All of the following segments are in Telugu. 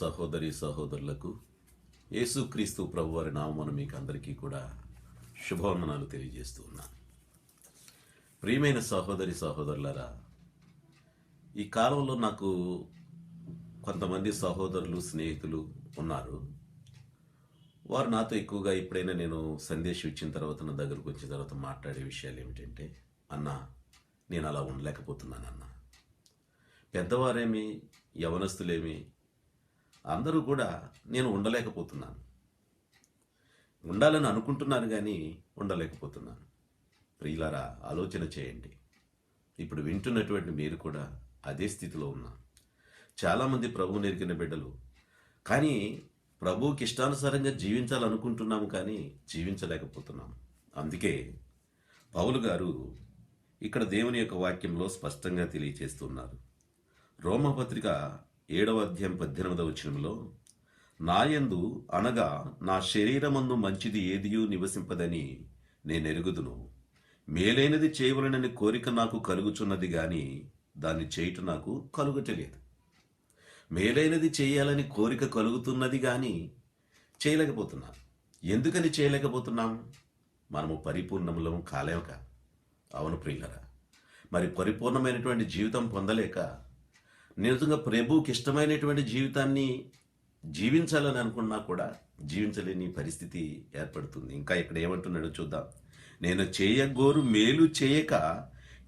సహోదరి సహోదరులకు యేసుక్రీస్తు ప్రభువారి నామమున మీకు అందరికీ కూడా శుభవందనాలు తెలియజేస్తూ ఉన్నాను. ప్రియమైన సహోదరి సహోదరులారా ఈ కాలంలో నాకు కొంతమంది సహోదరులు స్నేహితులు ఉన్నారు. వారు నాతో ఎక్కువగా ఎప్పుడైనా నేను సందేశం ఇచ్చిన తర్వాత నా దగ్గరకు వచ్చిన తర్వాత మాట్లాడే విషయాలు ఏమిటంటే అన్న నేను అలా ఉండలేకపోతున్నాను అన్న పెద్దవారేమి యవనస్తులేమి అందరూ కూడా నేను ఉండలేకపోతున్నాను. ఉండాలని అనుకుంటున్నాను కానీ ఉండలేకపోతున్నాను. ప్రియులారా ఆలోచన చేయండి. ఇప్పుడు వింటున్నటువంటి మీరు కూడా అదే స్థితిలో ఉన్నాం చాలామంది ప్రభువు నెరిగిన బిడ్డలు కానీ ప్రభువుకి ఇష్టానుసారంగా జీవించాలనుకుంటున్నాము కానీ జీవించలేకపోతున్నాము అందుకే పౌలు గారు ఇక్కడ దేవుని యొక్క వాక్యంలో స్పష్టంగా తెలియచేస్తున్నారు రోమపత్రిక ఏడవ అధ్యాయం పద్దెనిమిదవ వచనంలో నాయందు అనగా నా శరీరమందు మంచిది ఏదియూ నివసింపదని నేను ఎరుగుదును మేలైనది చేయవలనని కోరిక నాకు కలుగుచున్నది గాని దాన్ని చేయుట నాకు కలుగటలేదు. మేలైనది చేయాలని కోరిక కలుగుతున్నది కానీ చేయలేకపోతున్నాను. ఎందుకని చేయలేకపోతున్నాం? మనము పరిపూర్ణములం కాలేమక? అవును ప్రియులరా మరి పరిపూర్ణమైనటువంటి జీవితం పొందలేక నిజంగా ప్రభువుకి ఇష్టమైనటువంటి జీవితాన్ని జీవించాలని అనుకున్నా కూడా జీవించలేని పరిస్థితి ఏర్పడుతుంది. ఇంకా ఇక్కడ ఏమంటున్నాడో చూద్దాం. నేను చేయగోరు మేలు చేయక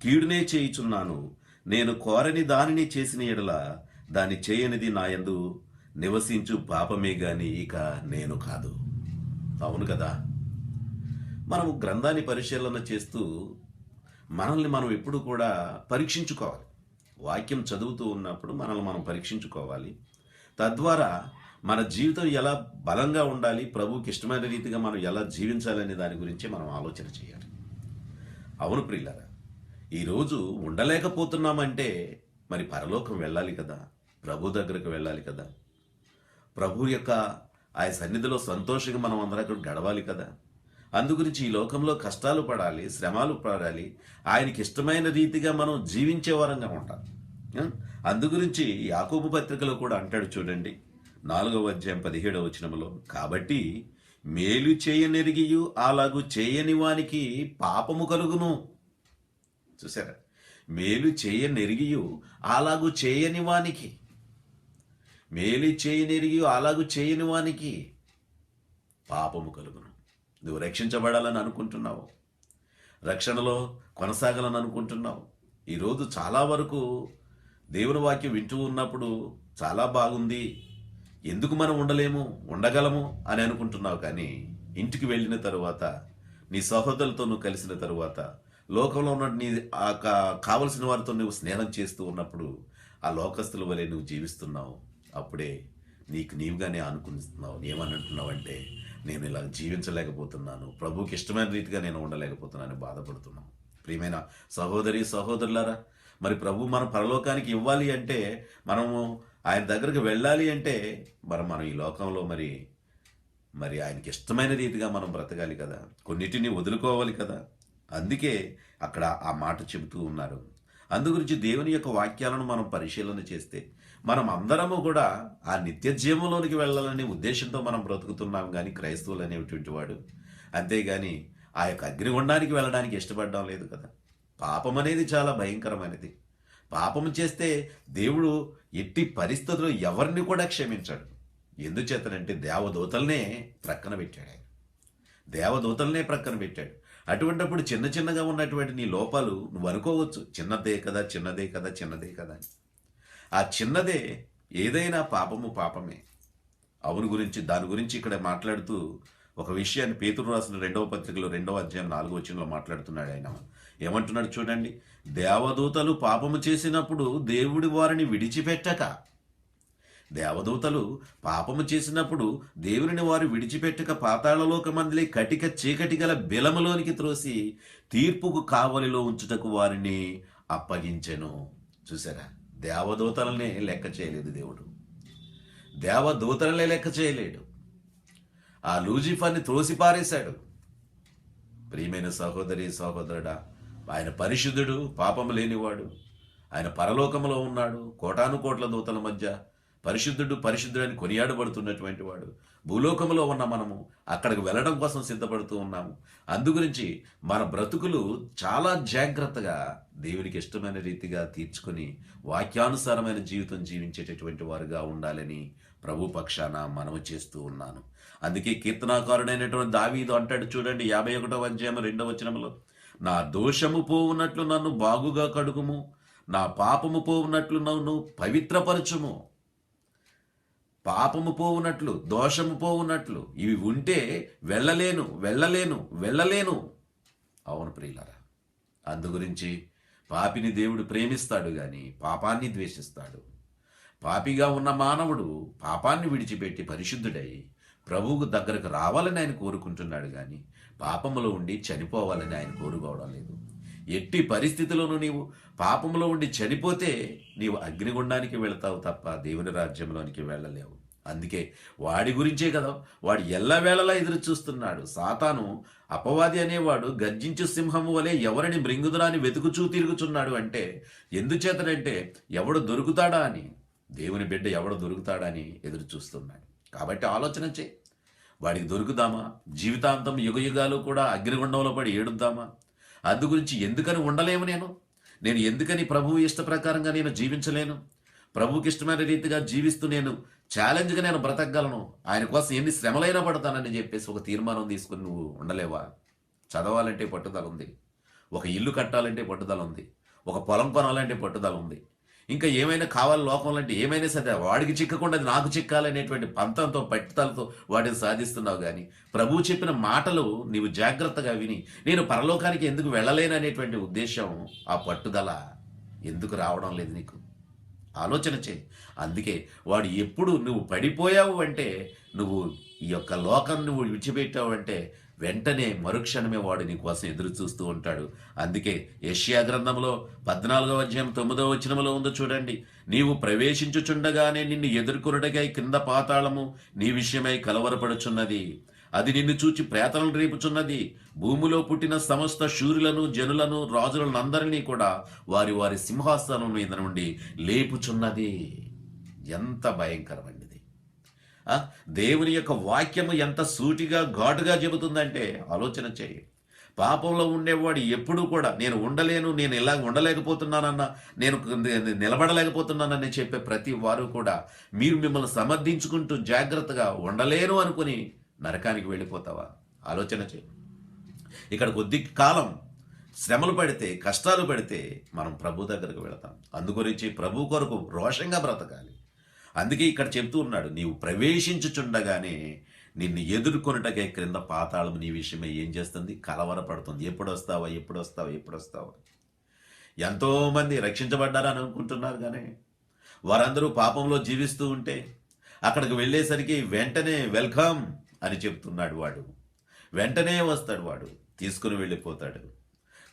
కీడునే చేయుచున్నాను. నేను కోరని దానిని చేసిన ఎడల దాన్ని చేయనిది నా యందు నివసించు పాపమే గాని ఇక నేను కాదు. అవును కదా? మనము గ్రంథాన్ని పరిశీలన చేస్తూ మనల్ని మనం ఎప్పుడు కూడా పరీక్షించుకోవాలి. వాక్యం చదువుతూ ఉన్నప్పుడు మనల్ని మనం పరీక్షించుకోవాలి. తద్వారా మన జీవితం ఎలా బలంగా ఉండాలి ప్రభుకి ఇష్టమైన రీతిగా మనం ఎలా జీవించాలనే దాని గురించి మనం ఆలోచన చేయాలి. అవును ప్రియులరా ఈరోజు ఉండలేకపోతున్నామంటే మరి పరలోకం వెళ్ళాలి కదా ప్రభు దగ్గరకు వెళ్ళాలి కదా. ప్రభు యొక్క ఆయన సన్నిధిలో సంతోషంగా మనం అందరం అక్కడ గడవాలి కదా. అందుగురించి ఈ లోకంలో కష్టాలు పడాలి శ్రమాలు పడాలి. ఆయనకి ఇష్టమైన రీతిగా మనం జీవించే వారంగా ఉంటాం. ఆ? అందుగురించి యాకోబు పత్రికలో కూడా అంటాడు చూడండి. నాలుగవ అధ్యాయం పదిహేడవ వచనములో కాబట్టి మేలు చేయనెరిగియు అలాగూ చేయని వానికి పాపము కలుగును. చూసారా? మేలు చేయనెరిగియు అలాగు చేయని వానికి. మేలు చేయనెరిగి అలాగూ చేయని వానికి పాపము కలుగును. నువ్వు రక్షించబడాలని అనుకుంటున్నావు. రక్షణలో కొనసాగాలని అనుకుంటున్నావు. ఈరోజు చాలా వరకు దేవుని వాక్యం వింటూ ఉన్నప్పుడు చాలా బాగుంది. ఎందుకు మనం ఉండలేము? ఉండగలము అని అనుకుంటున్నావు కానీ ఇంటికి వెళ్ళిన తరువాత నీ సహోదరులతో నువ్వు కలిసిన తరువాత లోకంలో ఉన్న నీ ఆ కా- కావలసిన వారితో నువ్వు స్నేహం చేస్తూ ఉన్నప్పుడు ఆ లోకస్తుల వలె నువ్వు జీవిస్తున్నావు. అప్పుడే నీకు నీవుగానే అనుకుంటున్నావు ఏమని అంటున్నావు అంటే నేను ఇలా జీవించలేకపోతున్నాను. ప్రభుకి ఇష్టమైన రీతిగా నేను ఉండలేకపోతున్నాను బాధపడుతున్నాను ప్రియమైన సహోదరి సహోదరులారా మరి ప్రభు మన పరలోకానికి ఇవ్వాలి అంటే మనము ఆయన దగ్గరికి వెళ్ళాలి అంటే మరి మనం ఈ లోకంలో మరి మరి ఆయనకి ఇష్టమైన రీతిగా మనం బ్రతకాలి కదా. కొన్నిటిని వదులుకోవాలి కదా. అందుకే అక్కడ ఆ మాట చెబుతూ ఉన్నారు. అందుగురించి దేవుని యొక్క వాక్యాలను మనం పరిశీలన చేస్తే మనం అందరము కూడా ఆ నిత్య జీవంలోనికి వెళ్ళాలనే ఉద్దేశంతో మనం బ్రతుకుతున్నాం కానీ క్రైస్తవులు అనేటువంటి వాడు. అంతేగాని ఆ యొక్క అగ్నిగుండానికి వెళ్ళడానికి ఇష్టపడడం లేదు కదా. పాపం అనేది చాలా భయంకరమైనది. పాపం చేస్తే దేవుడు ఎట్టి పరిస్థితుల్లో ఎవరిని కూడా క్షమించాడు. ఎందుచేతనంటే దేవదూతలనే ప్రక్కన పెట్టాడు ఆయన. దేవదూతలనే ప్రక్కన పెట్టాడు. అటువంటప్పుడు చిన్న చిన్నగా ఉన్నటువంటి నీ లోపాలు నువ్వు అనుకోవచ్చు. చిన్నదే కదా చిన్నదే కదా చిన్నదే కదా అని. ఆ చిన్నదే ఏదైనా పాపము పాపమే. అవును గురించి దాని గురించి ఇక్కడ మాట్లాడుతూ ఒక విషయాన్ని పేతురు రాసిన రెండవ పత్రికలో రెండవ అధ్యాయం నాలుగో వచ్చినలో మాట్లాడుతున్నాడు ఆయన. ఏమంటున్నాడు చూడండి దేవదూతలు పాపము చేసినప్పుడు దేవుడి వారిని విడిచిపెట్టక దేవదూతలు పాపము చేసినప్పుడు దేవుని వారు విడిచిపెట్టక పాతాళలోకమందిలే కటిక చీకటి గల బిలములోనికి త్రోసి తీర్పుకు కావలిలో ఉంచుటకు వారిని అప్పగించెను. చూసారా దేవదూతలనే లెక్క చేయలేదు దేవుడు. దేవదూతలనే లెక్క చేయలేడు. ఆ లూజిఫర్ని త్రోసిపారేశాడు. ప్రియమైన సహోదరి సహోదరుడా ఆయన పరిశుద్ధుడు పాపము లేనివాడు. ఆయన పరలోకములో ఉన్నాడు. కోటాను కోట్ల దూతల మధ్య పరిశుద్ధుడు పరిశుద్ధుడు అని కొనియాడబడుతున్నటువంటి వాడు. భూలోకంలో ఉన్న మనము అక్కడికి వెళ్ళడం కోసం సిద్ధపడుతూ ఉన్నాము. అందుగురించి మన బ్రతుకులు చాలా జాగ్రత్తగా దేవునికి ఇష్టమైన రీతిగా తీర్చుకొని వాక్యానుసారమైన జీవితం జీవించేటటువంటి వారుగా ఉండాలని ప్రభు పక్షాన మనము చేస్తూ ఉన్నాను. అందుకే కీర్తనాకారుడైనటువంటి దావీదు అంటాడు చూడండి యాభై ఒకటో అధ్యాయం రెండవ వచనంలో నా దోషము పోవునట్లు నన్ను బాగుగా కడుగుము నా పాపము పోవునట్లు నన్ను పవిత్రపరచుము. పాపము పోవునట్లు దోషము పోవునట్లు ఇవి ఉంటే వెళ్ళలేను వెళ్ళలేను వెళ్ళలేను. అవును ప్రియులరా అందుగురించి పాపిని దేవుడు ప్రేమిస్తాడు గాని పాపాన్ని ద్వేషిస్తాడు. పాపిగా ఉన్న మానవుడు పాపాన్ని విడిచిపెట్టి పరిశుద్ధుడై ప్రభువుకు దగ్గరకు రావాలని ఆయన కోరుకుంటున్నాడు కానీ పాపములో ఉండి చనిపోవాలని ఆయన కోరుకోవడం లేదు. ఎట్టి పరిస్థితిలోనూ నీవు పాపంలో ఉండి చనిపోతే నీవు అగ్నిగుండానికి వెళతావు తప్ప దేవుని రాజ్యంలోనికి వెళ్ళలేవు. అందుకే వాడి గురించే కదా వాడు ఎల్లవేళలా ఎదురు చూస్తున్నాడు. సాతాను అపవాది అనేవాడు గర్జించు సింహము వలె ఎవరిని మృంగుదురాని వెతుకుచూ తిరుగుచున్నాడు అంటే ఎందుచేతనంటే ఎవడు దొరుకుతాడా అని దేవుని బిడ్డ ఎవడు దొరుకుతాడా అని ఎదురు చూస్తున్నాడు. కాబట్టి ఆలోచన చేయి. వాడికి దొరుకుదామా? జీవితాంతం యుగ యుగాలు కూడా అగ్నిగుండంలో పడి ఏడుద్దామా? అందు గురించి ఎందుకని ఉండలేము నేను? నేను ఎందుకని ప్రభువు ఇష్ట ప్రకారంగా నేను జీవించలేను? ప్రభువుకి ఇష్టమైన రీతిగా జీవిస్తూ నేను ఛాలెంజ్గా నేను బ్రతకగలను? ఆయన కోసం ఎన్ని శ్రమలైనా పడతానని చెప్పేసి ఒక తీర్మానం తీసుకుని నువ్వు ఉండలేవా? చదవాలంటే పట్టుదల ఉంది. ఒక ఇల్లు కట్టాలంటే పట్టుదల ఉంది. ఒక పొలం కొనాలంటే పట్టుదల ఉంది. ఇంకా ఏమైనా కావాలి లోకంలో అంటే ఏమైనా సరే వాడికి చిక్కకుండా అది నాకు చిక్కాలనేటువంటి పంతంతో పట్టుదలతో వాటిని సాధిస్తున్నావు కానీ ప్రభువు చెప్పిన మాటలు నీవు జాగ్రత్తగా విని నేను పరలోకానికి ఎందుకు వెళ్ళలేననేటువంటి ఉద్దేశం ఆ పట్టుదల ఎందుకు రావడం లేదు నీకు? ఆలోచన చేయి. అందుకే వాడు ఎప్పుడు నువ్వు పడిపోయావు అంటే నువ్వు ఈ యొక్క లోకం నువ్వు విడిచిపెట్టావంటే వెంటనే మరుక్షణమే వాడు నీ కోసం ఎదురు చూస్తూ ఉంటాడు. అందుకే యష్యా గ్రంథంలో పద్నాలుగవ అధ్యాయం తొమ్మిదవ వచనంలో ఉందో చూడండి. నీవు ప్రవేశించుచుండగానే నిన్ను ఎదుర్కొనుటకై కింద పాతాళము నీ విషయమై కలవరపడుచున్నది. అది నిన్ను చూచి ప్రేతలను రేపుచున్నది. భూమిలో పుట్టిన సమస్త శూరులను జనులను రాజులను అందరినీ కూడా వారి వారి సింహాసనం మీద నుండి లేపుచున్నది. ఎంత భయంకరమైనది. దేవుని యొక్క వాక్యము ఎంత సూటిగా ఘాటుగా చెబుతుందంటే ఆలోచన చేయి. పాపంలో ఉండేవాడు ఎప్పుడూ కూడా నేను ఉండలేను నేను ఇలా ఉండలేకపోతున్నానన్న నేను నిలబడలేకపోతున్నానని చెప్పే ప్రతి వారు కూడా మీరు మిమ్మల్ని సమర్థించుకుంటూ జాగ్రత్తగా ఉండలేను అనుకుని నరకానికి వెళ్ళిపోతావా? ఆలోచన చేయి. ఇక్కడ కొద్ది కాలం శ్రమలు పడితే కష్టాలు పడితే మనం ప్రభు దగ్గరకు వెళతాం. అందుగురించి ప్రభు కొరకు రోషంగా బ్రతకాలి. అందుకే ఇక్కడ చెప్తూ ఉన్నాడు నీవు ప్రవేశించుచుండగానే నిన్ను ఎదుర్కొనుటకే క్రింద పాతాళం నీ విషయమే ఏం చేస్తుంది? కలవరపడుతుంది. ఎప్పుడు వస్తావా ఎప్పుడు వస్తావా ఎప్పుడు వస్తావా ఎంతోమంది రక్షించబడ్డారని అనుకుంటున్నారు కానీ వారందరూ పాపంలో జీవిస్తూ ఉంటే అక్కడికి వెళ్ళేసరికి వెంటనే వెల్కమ్ అని చెప్తున్నాడు వాడు. వెంటనే వస్తాడు వాడు తీసుకుని వెళ్ళిపోతాడు.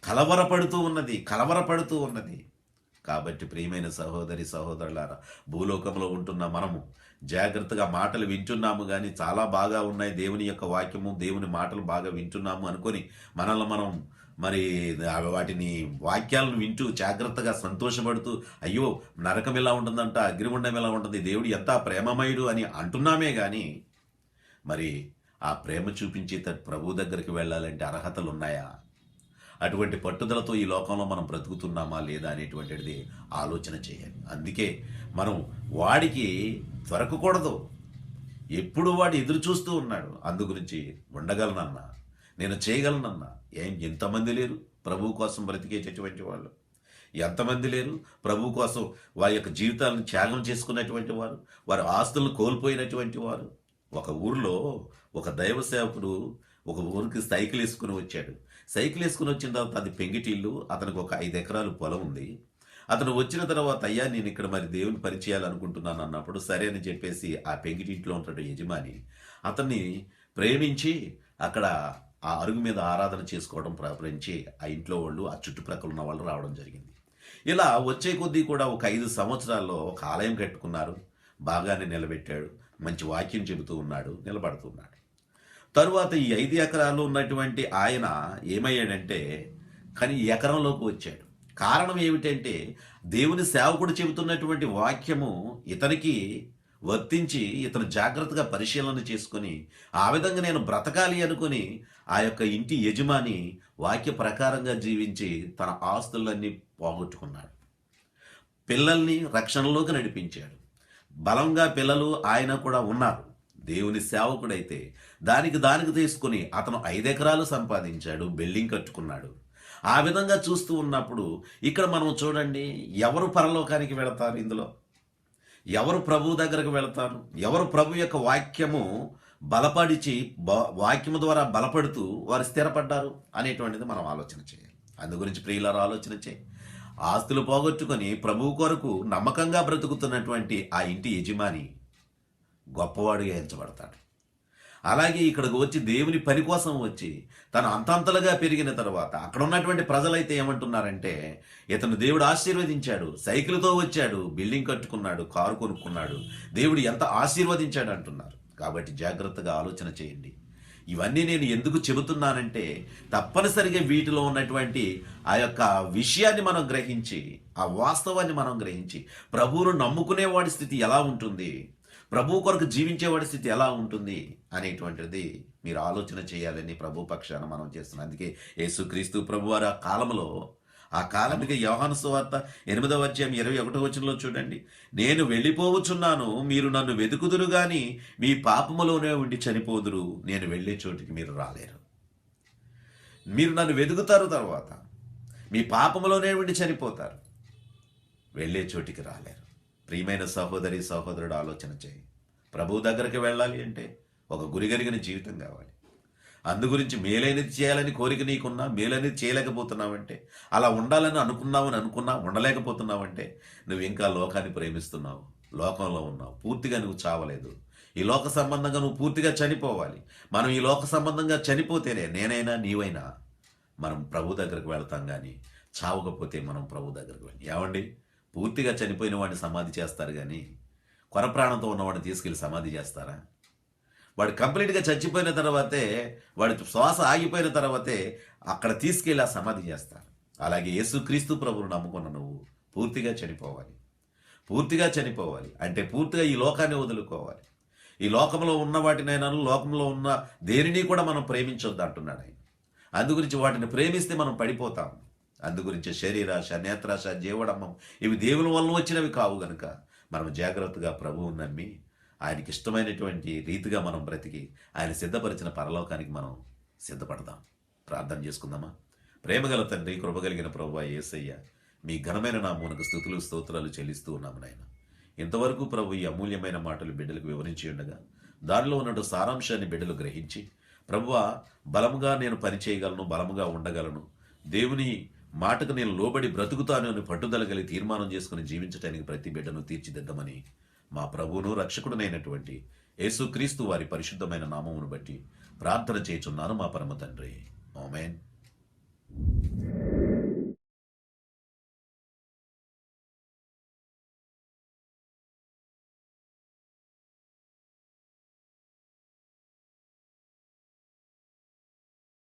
కలవరపడుతూ ఉన్నది కలవరపడుతూ ఉన్నది. కాబట్టి ప్రియమైన సహోదరి సహోదరులారా భూలోకంలో ఉంటున్న మనము జాగ్రత్తగా మాటలు వింటున్నాము కానీ చాలా బాగా ఉన్నాయి దేవుని యొక్క వాక్యము దేవుని మాటలు బాగా వింటున్నాము అనుకొని మనల్ని మనం మరి వాటిని వాక్యాలను వింటూ జాగ్రత్తగా సంతోషపడుతూ అయ్యో నరకం ఎలా ఉంటుందంట అగ్నిగుండం ఎలా ఉంటుంది దేవుడు ఎంత ప్రేమమయుడు అని అంటున్నామే కానీ మరి ఆ ప్రేమ చూపించి త- ప్రభు దగ్గరికి వెళ్ళాలంటే అర్హతలు ఉన్నాయా? అటువంటి పట్టుదలతో ఈ లోకంలో మనం బ్రతుకుతున్నామా లేదా అనేటువంటిది ఆలోచన చేయాలి. అందుకే మనం వాడికి దొరకకూడదు. ఎప్పుడు వాడు ఎదురు చూస్తూ ఉన్నాడు. అందు గురించి ఉండగలనన్నా నేను చేయగలనన్నా ఏం ఎంతమంది లేరు? ప్రభు కోసం బ్రతికేటటువంటి వాళ్ళు. ఎంతమంది లేరు? ప్రభు కోసం వారి యొక్క జీవితాలను త్యాగం చేసుకున్నటువంటి వారు వారి ఆస్తులను కోల్పోయినటువంటి వారు. ఒక ఊరిలో ఒక దైవ సేవకుడు ఒక ఊరికి సైకిల్ వేసుకుని వచ్చాడు. సైకిల్ వేసుకుని వచ్చిన తర్వాత అది పెంగిటిల్లు అతనికి ఒక ఐదు ఎకరాలు పొలం ఉంది. అతను వచ్చిన తర్వాత అయ్యా నేను ఇక్కడ మరి దేవుని పరిచయాలనుకుంటున్నాను అన్నప్పుడు సరే అని చెప్పేసి ఆ పెంగిటింట్లో ఉంటాడు యజమాని. అతన్ని ప్రేమించి అక్కడ ఆ అరుగు మీద ఆరాధన చేసుకోవడం ప్రారంభించి ఆ ఇంట్లో వాళ్ళు ఆ చుట్టుప్రక్కల ఉన్న వాళ్ళు రావడం జరిగింది. ఇలా వచ్చే కొద్దీ కూడా ఒక ఐదు సంవత్సరాల్లో ఒక ఆలయం కట్టుకున్నారు. బాగానే నిలబెట్టాడు. మంచి వాక్యం చెబుతూ ఉన్నాడు నిలబడుతున్నాడు తరువాత ఈ ఐదు ఎకరాలు ఉన్నటువంటి ఆయన ఏమయ్యాడంటే కానీ ఎకరంలోకి వచ్చాడు. కారణం ఏమిటంటే దేవుని సేవకుడు చెబుతున్నటువంటి వాక్యము ఇతనికి వర్తించి ఇతను జాగ్రత్తగా పరిశీలన చేసుకొని ఆ విధంగా నేను బ్రతకాలి అనుకుని ఆ యొక్క ఇంటి యజమాని వాక్య ప్రకారంగా జీవించి తన ఆస్తులన్నీ పోగొట్టుకున్నాడు. పిల్లల్ని రక్షణలోకి నడిపించాడు. బలంగా పిల్లలు ఆయన కూడా ఉన్నారు. దేవుని సేవకుడైతే దానికి దానికి తీసుకుని అతను ఐదెకరాలు సంపాదించాడు బిల్డింగ్ కట్టుకున్నాడు. ఆ విధంగా చూస్తూ ఉన్నప్పుడు ఇక్కడ మనం చూడండి ఎవరు పరలోకానికి వెళతారు ఇందులో? ఎవరు ప్రభు దగ్గరకు వెళతారు? ఎవరు ప్రభు యొక్క వాక్యము బలపడిచి బ- వాక్యము ద్వారా బలపడుతూ వారు స్థిరపడ్డారు అనేటువంటిది మనం ఆలోచన చేయాలి. అందు గురించి ప్రియులారు ఆలోచన చేయి. ఆస్తులు పోగొట్టుకొని ప్రభువు కొరకు నమ్మకంగా బ్రతుకుతున్నటువంటి ఆ ఇంటి యజమాని గొప్పవాడిగా ఎంచబడతాడు. అలాగే ఇక్కడికి వచ్చి దేవుని పని కోసం వచ్చి తను అంతంతలుగా పెరిగిన తర్వాత అక్కడ ఉన్నటువంటి ప్రజలైతే ఏమంటున్నారంటే ఇతను దేవుడు ఆశీర్వదించాడు సైకిల్తో వచ్చాడు బిల్డింగ్ కట్టుకున్నాడు కారు కొనుక్కున్నాడు దేవుడు ఎంత ఆశీర్వదించాడు అంటున్నారు. కాబట్టి జాగ్రత్తగా ఆలోచన చేయండి. ఇవన్నీ నేను ఎందుకు చెబుతున్నానంటే తప్పనిసరిగా వీటిలో ఉన్నటువంటి ఆ యొక్క విషయాన్ని మనం గ్రహించి ఆ వాస్తవాన్ని మనం గ్రహించి ప్రభువును నమ్ముకునేవాడి స్థితి ఎలా ఉంటుంది? ప్రభు కొరకు జీవించేవాడి స్థితి ఎలా ఉంటుంది అనేటువంటిది మీరు ఆలోచన చేయాలని ప్రభు పక్షాన మనం చేస్తున్నాం. అందుకే యేసుక్రీస్తు ప్రభు వారు ఆ కాలంలో ఆ కాలానికి యోహాను సువార్త ఎనిమిదవ అధ్యాయం ఇరవై ఒకటో వచనంలో చూడండి. నేను వెళ్ళిపోవచ్చున్నాను మీరు నన్ను వెతుకుదురు కానీ మీ పాపములోనే ఉండి చనిపోదురు నేను వెళ్ళే చోటికి మీరు రాలేరు. మీరు నన్ను వెతుకుతారు తర్వాత మీ పాపములోనే ఉండి చనిపోతారు వెళ్ళే చోటికి రాలేరు. ప్రియమైన సహోదరి సహోదరుడు ఆలోచన చేయి. ప్రభువు దగ్గరికి వెళ్ళాలి అంటే ఒక గురిగరిగిన జీవితం కావాలి. అందు గురించి మేలైనది చేయాలని కోరిక నీకున్నా మేలైనది చేయలేకపోతున్నావంటే అలా ఉండాలని అనుకున్నావని అనుకున్నా ఉండలేకపోతున్నావంటే నువ్వు ఇంకా లోకాన్ని ప్రేమిస్తున్నావు లోకంలో ఉన్నావు. పూర్తిగా నువ్వు చావలేదు. ఈ లోక సంబంధంగా నువ్వు పూర్తిగా చనిపోవాలి. మనం ఈ లోక సంబంధంగా చనిపోతేనే నేనైనా నీవైనా మనం ప్రభు దగ్గరకు వెళ్తాం కానీ చావకపోతే మనం ప్రభు దగ్గరకు వెళ్ళి. ఏమండి? పూర్తిగా చనిపోయిన వాడిని సమాధి చేస్తారు కానీ కొర ప్రాణంతో ఉన్నవాడిని తీసుకెళ్ళి సమాధి చేస్తారా? వాడు కంప్లీట్గా చచ్చిపోయిన తర్వాతే వాడి శ్వాస ఆగిపోయిన తర్వాతే అక్కడ తీసుకెళ్ళి ఆ సమాధి చేస్తారు. అలాగే యేసుక్రీస్తు ప్రభువును నమ్ముకున్న నువ్వు పూర్తిగా చనిపోవాలి. పూర్తిగా చనిపోవాలి. అంటే పూర్తిగా ఈ లోకాన్ని వదులుకోవాలి. ఈ లోకంలో ఉన్న వాటినైనా లోకంలో ఉన్న దేనిని కూడా మనం ప్రేమించొద్దు అంటున్నాడు ఆయన. అందుగురించి వాటిని ప్రేమిస్తే మనం పడిపోతాం. అందుగురించి శరీరాశ నేత్రాశ జీవడమ్మం ఇవి దేవుని వల్ల వచ్చినవి కావు గనుక మనం జాగ్రత్తగా ప్రభువుని నమ్మి ఆయనకి ఇష్టమైనటువంటి రీతిగా మనం బ్రతికి ఆయన సిద్ధపరిచిన పరలోకానికి మనం సిద్ధపడదాం. ప్రార్థన చేసుకుందామా? ప్రేమగల తండ్రి కృపగలిగిన ప్రభు యేసయ్య మీ ఘనమైన నామూనకు స్థుతులు స్తోత్రాలు చెల్లిస్తూ ఉన్నాము నాయన. ఇంతవరకు ప్రభు ఈ అమూల్యమైన మాటలు బిడ్డలకు వివరించి ఉండగా దానిలో ఉన్నట్టు సారాంశాన్ని బిడ్డలు గ్రహించి ప్రభువ బలముగా నేను పనిచేయగలను బలముగా ఉండగలను దేవుని మాటకు నేను లోబడి బ్రతుకుతాను అని పట్టుదల కలిగి తీర్మానం చేసుకుని జీవించడానికి ప్రతి బిడ్డను తీర్చిదిద్దమని మా ప్రభువును రక్షకుడనైనటువంటి యేసుక్రీస్తు వారి పరిశుద్ధమైన నామమును బట్టి ప్రార్థన చేయుచున్నాను మా పరమ తండ్రి. ఓమెన్